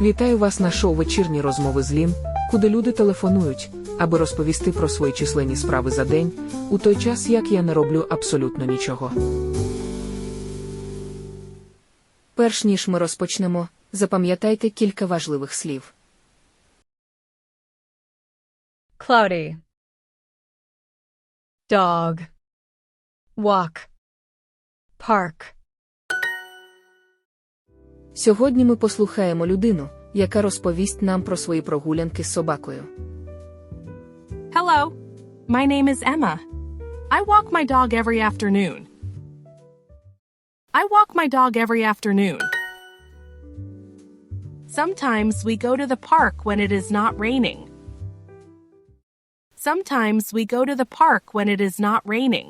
Вітаю вас на шоу вечірні розмови з Лін, куди люди телефонують, аби розповісти про свої численні справи за день, у той час як я не роблю абсолютно нічого. Перш ніж ми розпочнемо, запам'ятайте кілька важливих слів. Cloudy. Dog. Walk. Park. Сьогодні ми послухаємо людину, яка розповість нам про свої прогулянки з собакою. Hello. My name is Emma. I walk my dog every afternoon. I walk my dog every afternoon. Sometimes we go to the park when it is not raining. Sometimes we go to the park when it is not raining.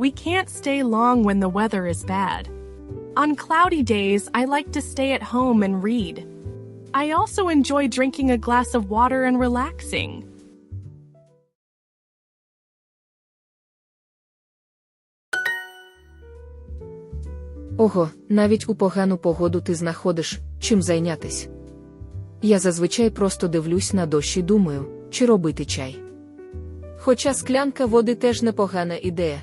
We can't stay long when the weather is bad. On cloudy days, I like to stay at home and read. I also enjoy drinking a glass of water and relaxing. Ого, навіть у погану погоду ти знаходиш, чим зайнятись. Я зазвичай просто дивлюсь на дощ і думаю, чи робити чай. Хоча склянка води теж непогана ідея.